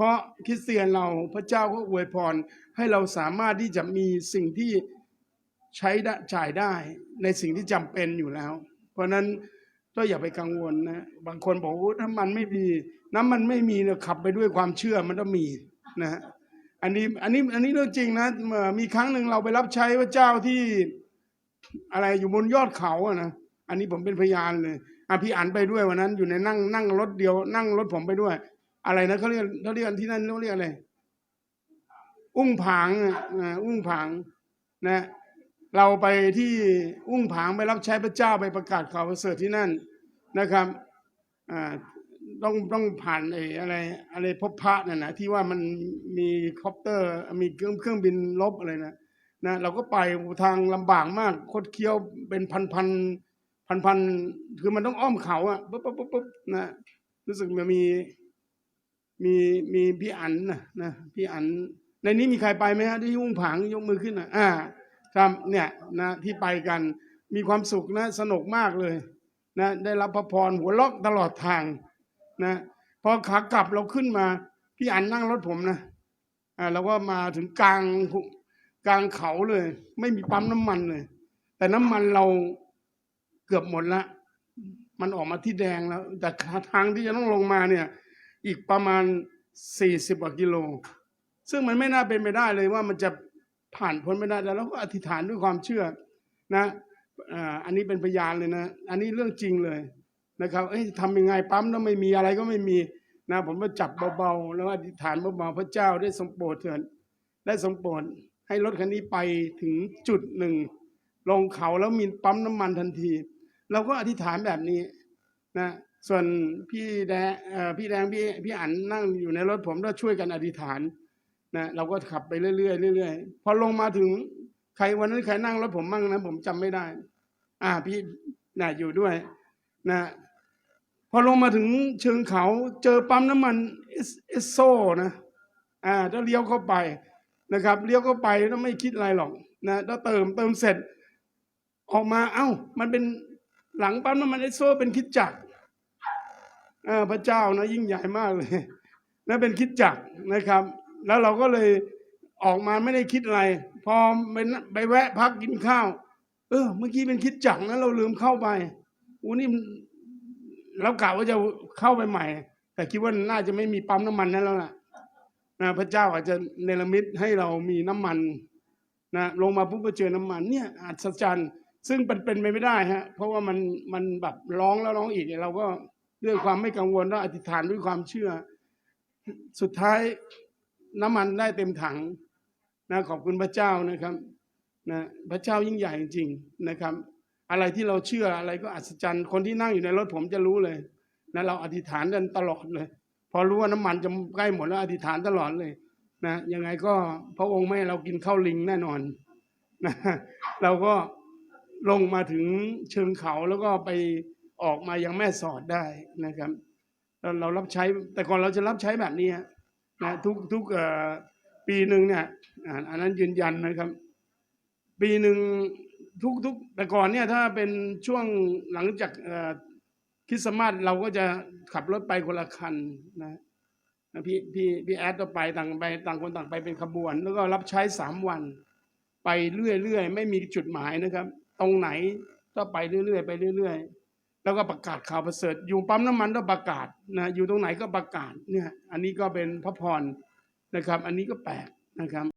เพราะคริสเตียนเราพระเจ้าก็อวยพรให้เราสามารถที่จะมีสิ่งที่ใช้ได้จ่ายได้ในสิ่งที่จำเป็นอยู่แล้ว เพราะฉะนั้นก็อย่าไปกังวลนะบางคนบอกว่าน้ำมันไม่มีน้ำมันไม่มีเนี่ยขับไปด้วยความเชื่อมันต้องมีนะฮะอันนี้อันนี้อันนี้เรื่องจริงนะมีครั้งหนึ่งเราไปรับใช้พระเจ้าที่อะไรอยู่บนยอดเขาอะนะอันนี้ผมเป็นพยานเลยอะพี่อันไปด้วยวันนั้น อยู่ในนั่งนั่งรถเดียว นั่งรถผมไปด้วย อะไรนะเขาเรียกเขาเรียกที่นั่นเขาเรียกอะไร อุ้งผางอ่าอุ้งผางนะ เราไปที่อุ้งผางไปรับใช้พระเจ้าไปประกาศข่าวประเสริฐที่นั่นนะครับอ่าต้องต้องผ่านไอ้อะไรอะไรพบพระนั่นนะที่ว่ามันมีคอปเตอร์มีเครื่องเครื่องบินลบอะไรนะนะเราก็ไปทางลำบากมากคดเคี้ยวเป็นพันพันพันพันคือมันต้องอ้อมเขาอะปุ๊บปุ๊บปุ๊บปุ๊บนะรู้สึกมันมี มีมีพี่อันนะนะพี่อัน ในนี้มีใครไปไหมฮะที่อุ้งผางยกมือขึ้นนะอ่าครับเนี่ยนะที่ไปกันมีความสุขนะสนุกมากเลยนะได้รับพระพรหัวล็อกตลอดทางนะพอขากลับเราขึ้นมา พี่อันนั่งรถผมนะอ่าเราก็มาถึงกลางกลางเขาเลย ไม่มีปั๊มน้ำมันเลย แต่น้ำมันเราเกือบหมดละมันออกมาที่แดงแล้ว แต่ทางที่จะต้องลงมาเนี่ย อีกประมาณสี่สิบกว่ากิโล ซึ่งมันไม่น่าเป็นไปได้เลยว่ามันจะผ่านพ้นไม่ได้แต่เราก็อธิษฐานด้วยความเชื่อนะอันนี้เป็นพยานเลยนะ อันนี้เรื่องจริงเลยนะครับเอ้ยทำยังไงปั๊มแล้วไม่มีอะไรก็ไม่มีนะผมก็จับเบาๆแล้วอธิษฐานเบาๆพระเจ้าได้ทรงโปรดเถิดได้ทรงโปรดให้รถคันนี้ไปถึงจุดหนึ่งลงเขาแล้วมีปั๊มน้ำมันทันที เราก็อธิษฐานแบบนี้ นะส่วนพี่แดงพี่แดงพี่พี่อันนั่งอยู่ในรถผมก็ช่วยกันอธิษฐานนะเราก็ขับไปเรื่อยๆเรื่อยๆพอลงมาถึงใครวันนั้นใครนั่งรถผมมั่งนะผมจำไม่ได้ อ่าพี่น่ะอยู่ด้วยนะพอลงมาถึงเชิงเขาเจอปั๊มน้ำมันเอสเอสโซนะอ่าถ้าเลี้ยวเข้าไปนะครับเลี้ยวเข้าไปแล้วไม่คิดอะไรหรอกนะถ้าเติมเติมเสร็จ ออกมาเอ้า มันเป็น หลังปั๊มน้ำมันเอสโซเป็นคิดจักรพระเจ้านะยิ่งใหญ่มากเลยและเป็นคิดจักรนะครับ แล้วเราก็เลยออกมาไม่ได้คิดอะไร พอไปไปแวะพักกินข้าว เออ เมื่อกี้เป็นคิดจักรนะเราลืมเข้าไปอู้นี่เรากะว่าจะเข้าไปใหม่ แต่คิดว่าน่าจะไม่มีปั๊มน้ำมันนั่นแล้วล่ะนะพระเจ้าอาจจะเนรมิตให้เรามีน้ำมันนะลงมาปุ๊บก็เจอน้ำมันเนี่ยอัศจรรย์ ซึ่งเป็นเป็นไปไม่ได้ฮะ เพราะว่ามันมันแบบร้องแล้วร้องอีกเนี่ยเราก็ด้วยความไม่กังวลแล้วอธิษฐานด้วยความเชื่อ สุดท้ายน้ำมันได้เต็มถังนะขอบคุณพระเจ้านะครับนะพระเจ้ายิ่งใหญ่จริงๆนะครับ อะไรที่เราเชื่ออะไรก็อัศจรรย์ คนที่นั่งอยู่ในรถผมจะรู้เลยนะเราอธิษฐานกันตลอดเลย พอรู้ว่าน้ำมันจะใกล้หมดแล้วอธิษฐานตลอดเลยนะยังไงก็พระองค์ไม่ให้เรากินข้าวลิงแน่นอนนะเราก็ ลงมาถึงเชิงเขาแล้วก็ไปออกมายังแม่สอดได้นะครับเราเรารับใช้แต่ก่อนเราจะรับใช้แบบนี้นะทุกทุกปีหนึ่งเนี่ยอันนั้นยืนยันนะครับ ปีหนึ่งทุกทุกแต่ก่อนเนี่ยถ้าเป็นช่วงหลังจากคริสต์มาสเราก็จะขับรถไปคนละคันนะพี่พี่พี่แอดก็ไปต่างไปต่างคนต่างไปเป็นขบวน แล้วก็รับใช้สามวัน ไปเรื่อยๆ ไม่มีจุดหมายนะครับ ตรงไหนก็ไปเรื่อยๆไปเรื่อยๆ แล้วก็ประกาศข่าวประเสริฐ อยู่ปั๊มน้ำมันก็ประกาศนะอยู่ตรงไหนก็ประกาศเนี่ยอันนี้ก็เป็นพระพรนะครับ อันนี้ก็แปลกนะครับ